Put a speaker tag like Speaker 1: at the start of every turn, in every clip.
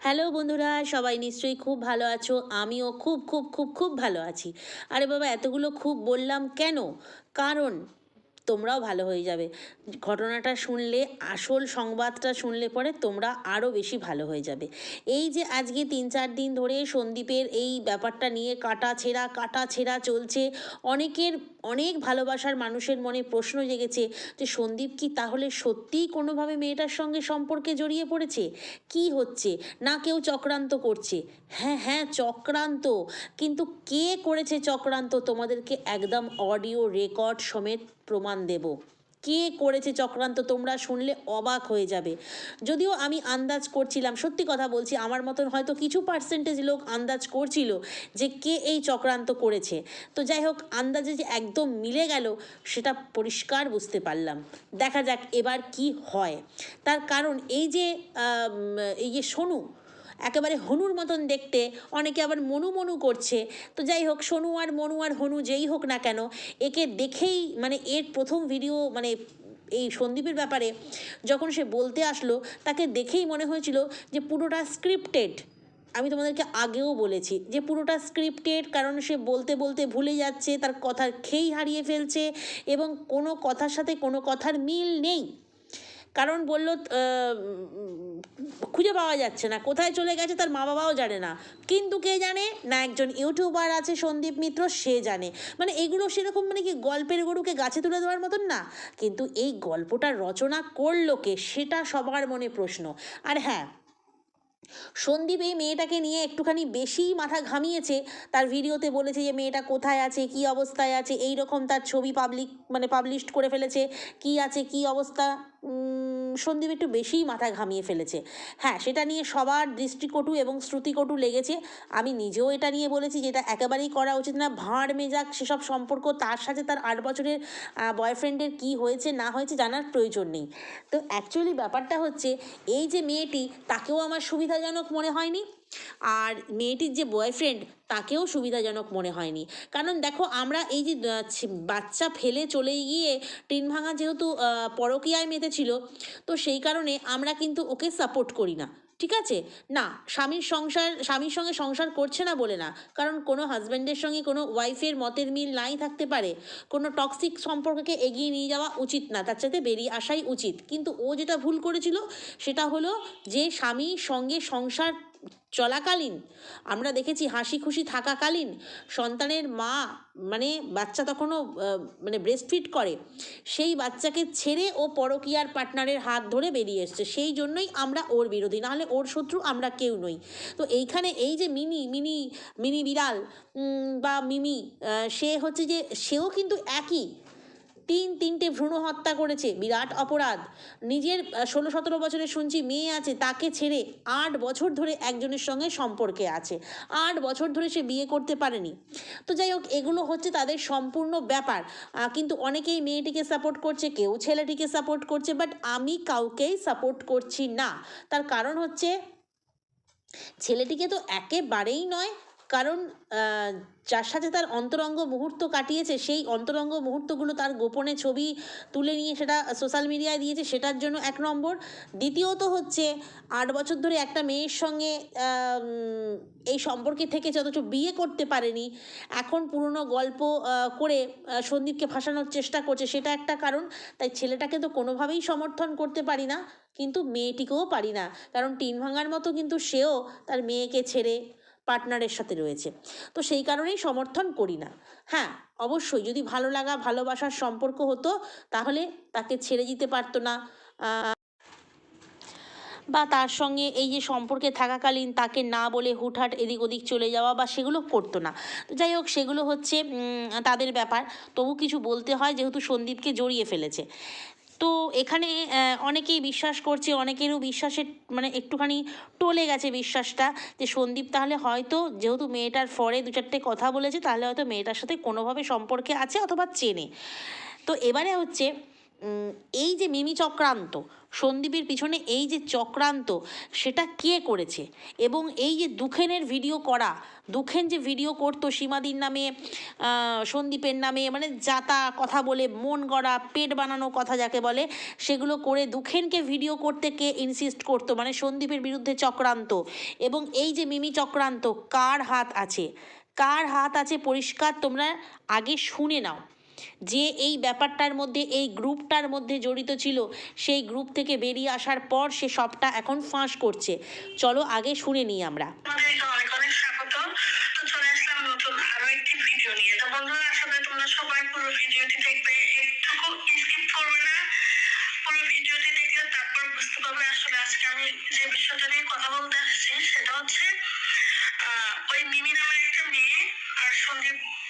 Speaker 1: Hello বন্ধুরা, সবাই নিশ্চয়ই খুব ভালো আছো। আমিও খুব খুব খুব খুব ভালো আছি। আরে বাবা, এতগুলো খুব বললাম কেন? কারণ তোমরাও ভালো হয়ে যাবে। ঘটনাটা শুনলে, আসল সংবাদটা শুনলে পরে তোমরা আরও বেশি ভালো হয়ে যাবে। এই যে আজকে তিন চার দিন ধরে সন্দীপের এই ব্যাপারটা নিয়ে কাটা ছেঁড়া কাটা ছেঁড়া চলছে, অনেকের অনেক ভালোবাসার মানুষের মনে প্রশ্ন জেগেছে যে, সন্দীপ কি তাহলে সত্যিই কোনোভাবে মেয়েটার সঙ্গে সম্পর্কে জড়িয়ে পড়েছে? কি হচ্ছে? না কেউ চক্রান্ত করছে? হ্যাঁ হ্যাঁ চক্রান্ত। কিন্তু কে করেছে চক্রান্ত? তোমাদেরকে একদম অডিও রেকর্ড সমেত প্রমাণ দেব। কে করেছে চক্রান্ত তোমরা শুনলে অবাক হয়ে যাবে। যদিও আমি আন্দাজ করছিলাম, সত্যি কথা বলছি, আমার মতন হয়তো কিছু পার্সেন্টেজ লোক আন্দাজ করছিল যে কে এই চক্রান্ত করেছে। তো যাই হোক, আন্দাজে যে একদম মিলে গেল, সেটা পরিষ্কার বুঝতে পারলাম। দেখা যাক এবার কি হয়। তার কারণ এই যে এই যে সোনু একেবারে হনুর মতন দেখতে, অনেকে আবার মনু মনু করছে। তো যাই হোক, সোনু আর মনু আর হনু যেই হোক না কেন, একে দেখেই মানে এর প্রথম ভিডিও মানে এই সন্দীপের ব্যাপারে যখন সে বলতে আসলো, তাকে দেখেই মনে হয়েছিল যে পুরোটা স্ক্রিপ্টেড আমি তোমাদেরকে আগেও বলেছি যে পুরোটা স্ক্রিপ্টেড কারণ সে বলতে বলতে ভুলে যাচ্ছে, তার কথার খেই হারিয়ে ফেলছে এবং কোনো কথার সাথে কোনো কথার মিল নেই। কারণ বলল খুঁজে পাওয়া যাচ্ছে না। কোথায় চলে গেছে তার মা বাবাও জানে না। কিন্তু কে জানে? না, একজন ইউটিউবার আছে, সন্দীপ মিত্র, সে জানে। মানে এগুলো সেরকম মানে কি গল্পের গরুকে গাছে তুলে দেওয়ার মতন? না। কিন্তু এই গল্পটা রচনা করল কে, সেটা সবার মনে প্রশ্ন। আর হ্যাঁ সন্দীপ এই মেয়েটাকে নিয়ে একটুখানি বেশি মাথা ঘামিয়েছে। তার ভিডিওতে বলেছে যে, মেয়েটা কোথায় আছে? কি অবস্থায় আছে? এই রকম তার ছবি পাবলিক মানে পাবলিশ করে ফেলেছে। কি আছে? কি অবস্থা? সন্দীপ একটু বেশিই মাথা ঘামিয়ে ফেলেছে। হ্যাঁ সেটা নিয়ে সবার দৃষ্টিকটু এবং শ্রুতিকটু লেগেছে। আমি নিজেও এটা নিয়ে বলেছি যে এটা একেবারেই করা উচিত না। ভাঁড়, মেজাক, সেসব সম্পর্ক, তার সাথে তার আট বছরের বয়ফ্রেন্ডের কি হয়েছে, না হয়েছে জানার প্রয়োজন নেই। তো অ্যাকচুয়ালি ব্যাপারটা হচ্ছে, এই যে মেয়েটি, তাকেও আমার সুবিধাজনক মনে হয়নি। আর মেয়েটির যে বয়ফ্রেন্ড তাকেও সুবিধাজনক মনে হয়নি। কারণ দেখো, আমরা এই যে বাচ্চা ফেলে চলে গিয়ে টিন ভাঙা যেহেতু পরকীয়ায় মেতেছিল, তো সেই কারণে আমরা কিন্তু ওকে সাপোর্ট করি না। ঠিক আছে? না, স্বামীর সংসার, স্বামীর সঙ্গে সংসার করছে না বলে না। কারণ কোনো হাজব্যান্ডের সঙ্গে কোনো ওয়াইফের মতের মিল নাই থাকতে পারে। কোনো টক্সিক সম্পর্ককে এগিয়ে নিয়ে যাওয়া উচিত না। তার সাথে বেরিয়ে আসাই উচিত। কিন্তু ও যেটা ভুল করেছিল, সেটা হলো যে, স্বামীর সঙ্গে সংসার চলাকালীন, আমরা দেখেছি হাসি খুশি থাকাকালীন সন্তানের মা মানে বাচ্চা তখনও মানে ব্রেস্টফিড করে, সেই বাচ্চাকে ছেড়ে ও পরকীয়ার পার্টনারের হাত ধরে বেরিয়ে এসছে। সেই জন্যই আমরা ওর বিরোধী, নাহলে ওর শত্রু আমরা কেউ নই। তো এইখানে এই যে মিনি মিনি মিনি বিড়াল বা মিমি সে হচ্ছে যে, সেও কিন্তু একই। তিন তিনটে ভ্রূণ হত্যা করেছে, বিরাট অপরাধ। নিজের ষোলো সতেরো বছরের শুনছি মেয়ে আছে, তাকে ছেড়ে আট বছর ধরে একজনের সঙ্গে সম্পর্কে আছে। আট বছর ধরে সে বিয়ে করতে পারেনি। তো যাই হোক, এগুলো হচ্ছে তাদের সম্পূর্ণ ব্যাপার। কিন্তু অনেকেই মেয়েটিকে সাপোর্ট করছে, কেউ ছেলেটিকে সাপোর্ট করছে বাট আমি কাউকেই সাপোর্ট করছি না। তার কারণ হচ্ছে, ছেলেটিকে তো একেবারেই নয় কারণ যার সাথে তার অন্তরঙ্গ মুহূর্ত কাটিয়েছে, সেই অন্তরঙ্গ মুহূর্তগুলো তার গোপনে ছবি তুলে নিয়ে সেটা সোশ্যাল মিডিয়ায় দিয়েছে, সেটার জন্য এক নম্বর। দ্বিতীয়ত হচ্ছে, আট বছর ধরে একটা মেয়ের সঙ্গে এই সম্পর্কে থেকে অথচ বিয়ে করতে পারেনি, এখন পুরনো গল্প করে সন্দীপকে ফাঁসানোর চেষ্টা করছে, সেটা একটা কারণ। তাই ছেলেটাকে তো কোনোভাবেই সমর্থন করতে পারি না, কিন্তু মেয়েটিকেও পারি না। কারণ টিন ভাঙার মতো কিন্তু সেও তার মেয়েকে ছেড়ে পার্টনারের সাথে রয়েছে। তো সেই কারণেই সমর্থন করি না। হ্যাঁ অবশ্যই যদি ভালো লাগা, ভালোবাসার সম্পর্ক হতো, তাহলে তাকে ছেড়ে দিতে পারতো না। বা তার সঙ্গে এই যে সম্পর্কে থাকাকালীন তাকে না বলে হুটহাট এদিক ওদিক চলে যাওয়া বা সেগুলো করতো না। যাই হোক, সেগুলো হচ্ছে তাদের ব্যাপার। তবু কিছু বলতে হয়, যেহেতু সন্দীপকে জড়িয়ে ফেলেছে। তো এখানে অনেকেই বিশ্বাস করছে, অনেকেরও বিশ্বাসের মানে একটুখানি টলে গেছে বিশ্বাসটা যে সন্দীপ তাহলে হয়তো যেহেতু মেয়েটার ফরে দু চারটে কথা বলেছে, তাহলে হয়তো মেয়েটার সাথে কোনোভাবে সম্পর্কে আছে অথবা চেনে। তো এবারে হচ্ছে এই যে মিমি চক্রান্ত, সন্দীপের পিছনে এই যে চক্রান্ত, সেটা কে করেছে? এবং এই যে দুখেনের ভিডিও করা, দুখেন যে ভিডিও করতো সীমাদির নামে সন্দীপের নামে মানে যাতা কথা বলে, মন গড়া, পেট বানানো কথা যাকে বলে, সেগুলো করে দুখেনকে ভিডিও করতে কে ইনসিস্ট করতো? মানে সন্দীপের বিরুদ্ধে চক্রান্ত। এবং এই যে মিমি চক্রান্ত, কার হাত আছে? কার হাত আছে পরিষ্কার তোমরা আগে শুনে নাও। যে এই ব্যাপারটার মধ্যে, এই গ্রুপটার মধ্যে জড়িত ছিল, সেই গ্রুপ থেকে বেরিয়ে আসার পর সে সবটা এখন ফাঁস করছে। চলো আগে শুনে নিই আমরা।
Speaker 2: কথা বলতে আসছি, সেটা হচ্ছে ওই মিমি নামের একটা মেয়ে আর সন্দীপ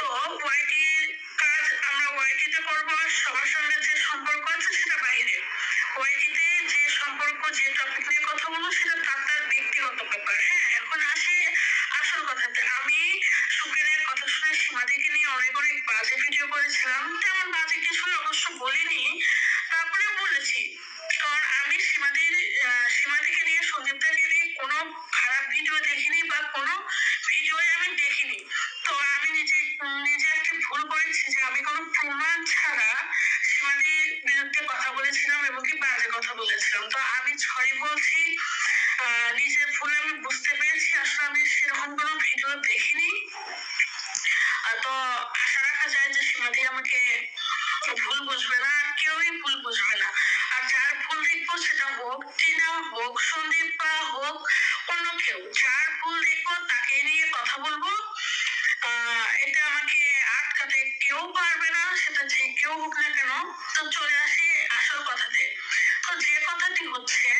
Speaker 2: তো ওয়াইটির কাজ আমরা ওয়াইটিতে করব সবার সঙ্গে যে সম্পর্ক আছে সেটা বাইরে। ওয়াইটিতে যে সম্পর্ক, যে টপিক নিয়ে কথা বলব সেটা তার তার ব্যক্তিগত ব্যাপার। হ্যাঁ এখন আসে আসল কথাতে। আমি সুকেনের কথা শুনে সীমাদিকে নিয়ে অনেক অনেক বাজে ভিডিও করেছিলাম। তেমন বাজে কিছু অবশ্য বলিনি। যায় যে সীমাদি আমাকে ভুল বুঝবে না, আর কেউই ভুল বুঝবে না। আর যার ভুল দেখব সেটা হোক টিনা হোক, সন্দীপ বা হোক অন্য কেউ, যার ভুল দেখব তাকে নিয়ে কথা বলব। এটা আমাকে আটকাতে কেউ পারবে না, সেটা যে কেউ হোক না কেন। তো চলে আসি আসল কথাতে। তো যে কথাটি হচ্ছে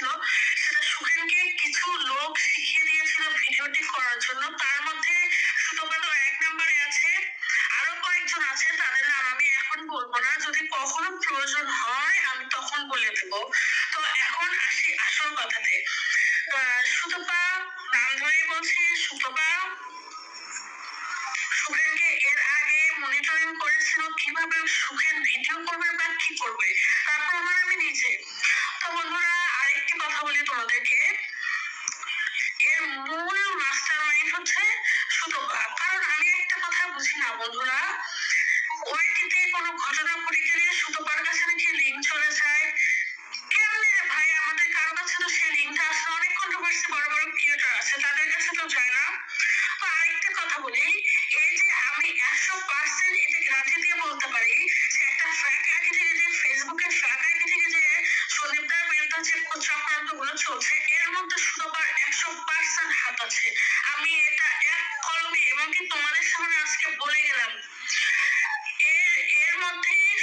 Speaker 2: সেটা সুখেনকে কিছু লোক শিখিয়ে দিয়েছিল ভিডিওটি করার জন্য। তার মধ্যে এক নম্বরে আছে, আরও কয়েকজন আছে, তাদের নাম আমি এখন বলব না। যদি কখনো প্রয়োজন হয়, আমি তখন বলে তো এখন আসি আসল কথাতে। সুতপা নাম ধরেই বলছি, সুতপা। সুখেনকে এর আগে মনিটরিং করেছিল, কীভাবে সুখেন ভিডিও করবে বা কি করবে, তারপর আমার আমি নিজে। তো বন্ধুরা আরেকটি কথা বলি তোমাদেরকে। এর মূল মাস্টার মাইন্ড হচ্ছে সুতপা কারণ আমি একটা কথা বুঝি না, বন্ধুরা। ওইটিতে কোনো ঘটনা ঘটে গেলে সুতপার কাছে নাকি লিঙ্ক চলে যায়?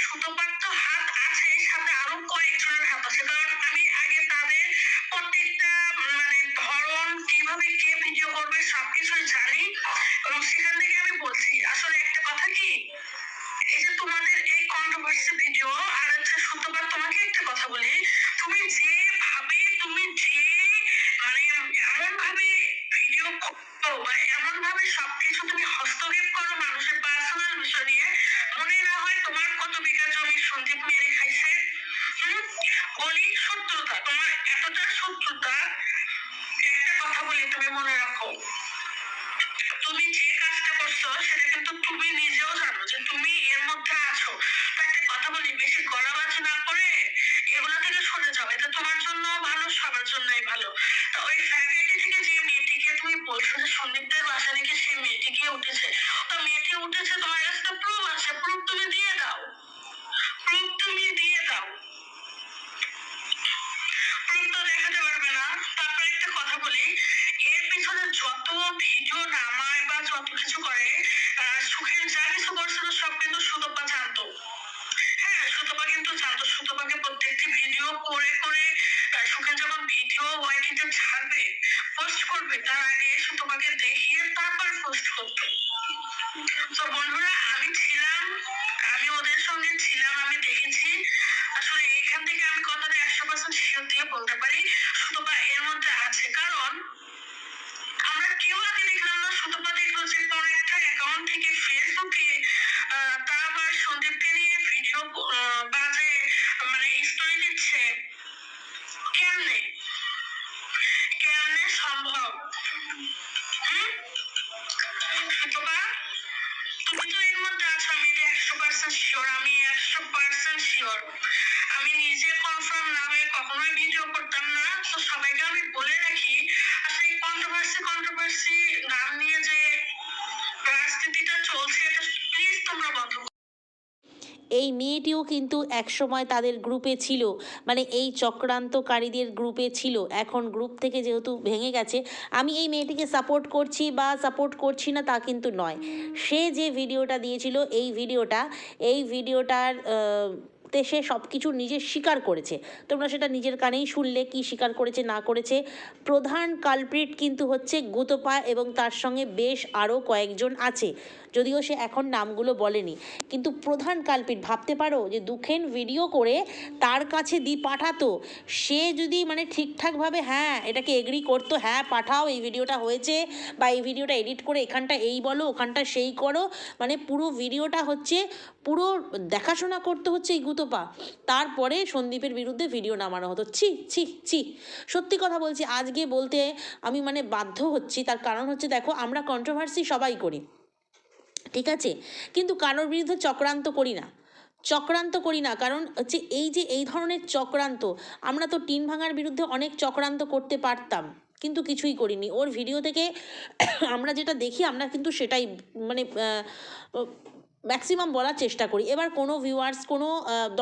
Speaker 2: ছোট থেকে যে মেয়েটিকে তুমি বলছো যে সন্দীপদের বাসা থেকে সে মেয়েটিকে উঠেছে, তো মেয়েটি উঠেছে তোমার কাছে তো প্রুফ আছে প্রুফ তুমি দিয়ে দাও। প্রুফ তুমি দিয়ে দাও। প্রুফ তো দেখাতে পারবে না। তারপর একটা কথা বলি, এর পিছনে যত ভিডিও নামায় বা যত কিছু করে সুখের যা কিছু করছিল সব কিন্তু সুতপা জানতো। হ্যাঁ সুতপা কিন্তু জানতো। সুতপাকে প্রত্যেকটি ভিডিও করে করে সুখের যখন ভিডিও ওয়াইটিতে ছাড়বে পোস্ট করবে, তার আগে সুতপাকে দেখিয়ে তারপর পোস্ট করতো তো বন্ধুরা, আমি ছিলাম, আমি ওদের সঙ্গে ছিলাম, আমি দেখেছি। আসলে এখান থেকে আমি কথাটা একশো পার্সেন্ট শিওর দিয়ে বলতে পারি, সুতপা এর মধ্যে আছে। কারণ আমরা কেউ আগে দেখলাম না, সুতপা দেখল যে কোন একটা অ্যাকাউন্ট থেকে ফেসবুকে তার আবার সন্দীপকে নিয়ে ভিডিও বাজে শিওর আমি একশো পার্সেন্ট শিওর আমি নিজে কনফার্ম না হয়ে কখনোই ভিডিও করতাম না তো সবাইকে আমি বলে রাখি আসলে এই কন্ট্রোভার্সি কন্ট্রোভার্সি নাম নিয়ে যে রাজনীতিটা চলছে, এটা প্লিজ তোমরা বন্ধ।
Speaker 1: এই মেয়েটিও কিন্তু একসময় তাদের গ্রুপে ছিল মানে এই চক্রান্তকারীদের গ্রুপে ছিল। এখন গ্রুপ থেকে যেহেতু ভেঙে গেছে, আমি এই মেয়েটিকে সাপোর্ট করছি বা সাপোর্ট করছি না তা কিন্তু নয়। সে যে ভিডিওটা দিয়েছিল, এই ভিডিওটা এই ভিডিওটার তে সে সব কিছু নিজে স্বীকার করেছে। তোমরা সেটা নিজের কানেই শুনলে, কি স্বীকার করেছে, না করেছে। প্রধান কালপ্রিট কিন্তু হচ্ছে গুতপা এবং তার সঙ্গে বেশ আরও কয়েকজন আছে। যদিও সে এখন নামগুলো বলেনি। কিন্তু প্রধান কালপিট ভাবতে পারো যে দুখেন ভিডিও করে তার কাছে দি পাঠাতো। সে যদি মানে ঠিকঠাকভাবে হ্যাঁ এটাকে এগ্রি করতো হ্যাঁ পাঠাও, এই ভিডিওটা হয়েছে বা এই ভিডিওটা এডিট করে এখানটা এই বলো, ওখানটা সেই করো। মানে পুরো ভিডিওটা হচ্ছে, পুরো দেখাশোনা করতে হচ্ছে এই গুতপা তারপরে সন্দীপের বিরুদ্ধে ভিডিও নামানো হতো। ছি ছি ছি। সত্যি কথা বলছি, আজকে বলতে আমি মানে বাধ্য হচ্ছি। তার কারণ হচ্ছে, দেখো, আমরা কন্ট্রোভার্সি সবাই করি। ঠিক আছে? কিন্তু কারোর বিরুদ্ধে চক্রান্ত করি না। চক্রান্ত করি না। কারণ হচ্ছে, এই যে, এই ধরনের চক্রান্ত, আমরা তো টিন ভাঙার বিরুদ্ধে অনেক চক্রান্ত করতে পারতাম। কিন্তু কিছুই করিনি। ওর ভিডিও থেকে আমরা যেটা দেখি, আমরা কিন্তু সেটাই মানে ম্যাক্সিমাম বলার চেষ্টা করি। এবার কোনো ভিউয়ার্স কোনো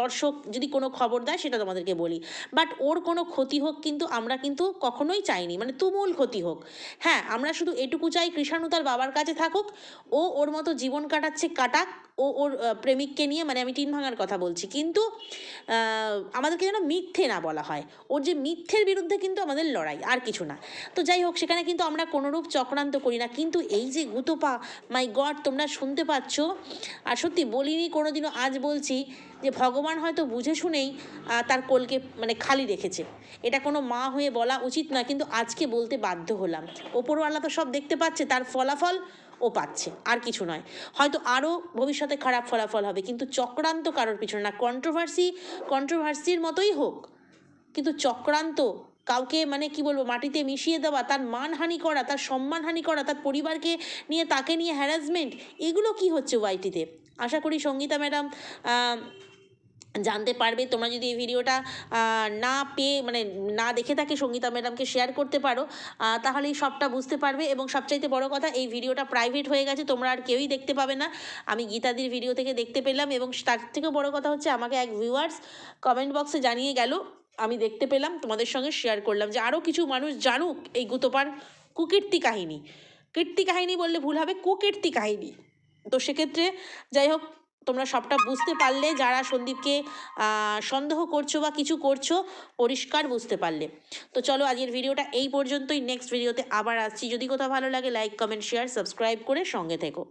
Speaker 1: দর্শক যদি কোনো খবর দেয়, সেটা তোমাদেরকে বলি। বাট ওর কোনো ক্ষতি হোক কিন্তু আমরা কিন্তু কখনোই চাইনি। মানে তুমুল ক্ষতি হোক। হ্যাঁ আমরা শুধু এটুকু চাই কৃষাণু তার বাবার কাছে থাকুক। ও ওর মতো জীবন কাটাচ্ছে, কাটাক। ও, ওর প্রেমিককে নিয়ে মানে আমি টিন ভাঙার কথা বলছি। কিন্তু আমাদেরকে যেন মিথ্যে না বলা হয়। ওর যে মিথ্যের বিরুদ্ধে কিন্তু আমাদের লড়াই, আর কিছু না। তো যাই হোক, সেখানে কিন্তু আমরা কোনোরূপ চক্রান্ত করি না। কিন্তু এই যে গুতপা মাই গড তোমরা শুনতে পাচ্ছ? আর সত্যি বলিনি, কোনোদিনও আজ বলছি যে ভগবান হয়তো বুঝে শুনেই তার কোলকে মানে খালি রেখেছে। এটা কোনো মা হয়ে বলা উচিত না কিন্তু আজকে বলতে বাধ্য হলাম। ওপরওয়ালা তো সব দেখতে পাচ্ছে, তার ফলাফল ও পাচ্ছে, আর কিছু নয়। হয়তো আরও ভবিষ্যতে খারাপ ফলাফল হবে, কিন্তু চক্রান্ত কারোর পিছনে না। কন্ট্রোভার্সি কন্ট্রোভার্সির মতোই হোক, কিন্তু চক্রান্ত কাউকে মানে কি বলব, মাটিতে মিশিয়ে দেওয়া, তার মানহানি করা, তার সম্মানহানি করা, তার পরিবারকে নিয়ে, তাকে নিয়ে হ্যারাসমেন্ট এগুলো কি হচ্ছে ওয়াইটিতে আশা করি সঙ্গীতা ম্যাডাম জানতে পারবে। তোমরা যদি এই ভিডিওটা না পেয়ে মানে না দেখে থাকে সঙ্গীতা ম্যাডামকে শেয়ার করতে পারো তাহলেই সবটা বুঝতে পারবে। এবং সবচাইতে বড় কথা, এই ভিডিওটা প্রাইভেট হয়ে গেছে, তোমরা আর কেউই দেখতে পাবে না। আমি গীতাদির ভিডিও থেকে দেখতে পেলাম এবং তার থেকেও বড় কথা হচ্ছে, আমাকে এক ভিউয়ার্স কমেন্ট বক্সে জানিয়ে গেল, আমি দেখতে পেলাম, তোমাদের সঙ্গে শেয়ার করলাম যে আরও কিছু মানুষ জানুক এই গুতপার কুকীর্তি কাহিনী। কীর্তি কাহিনী বললে ভুল হবে, কুকীর্তি কাহিনী। তো সেক্ষেত্রে, যাই হোক তোমরা সবটা বুঝতে পারলে, যারা সন্দীপকে সন্দেহ করছ বা কিছু করছ, পরিষ্কার বুঝতে পারলে। তো চলো আজকের ভিডিওটা এই পর্যন্তই। নেক্সট ভিডিওতে আবার আসছি। যদি কোথাও ভালো লাগে লাইক কমেন্ট শেয়ার সাবস্ক্রাইব করে সঙ্গে থেকো।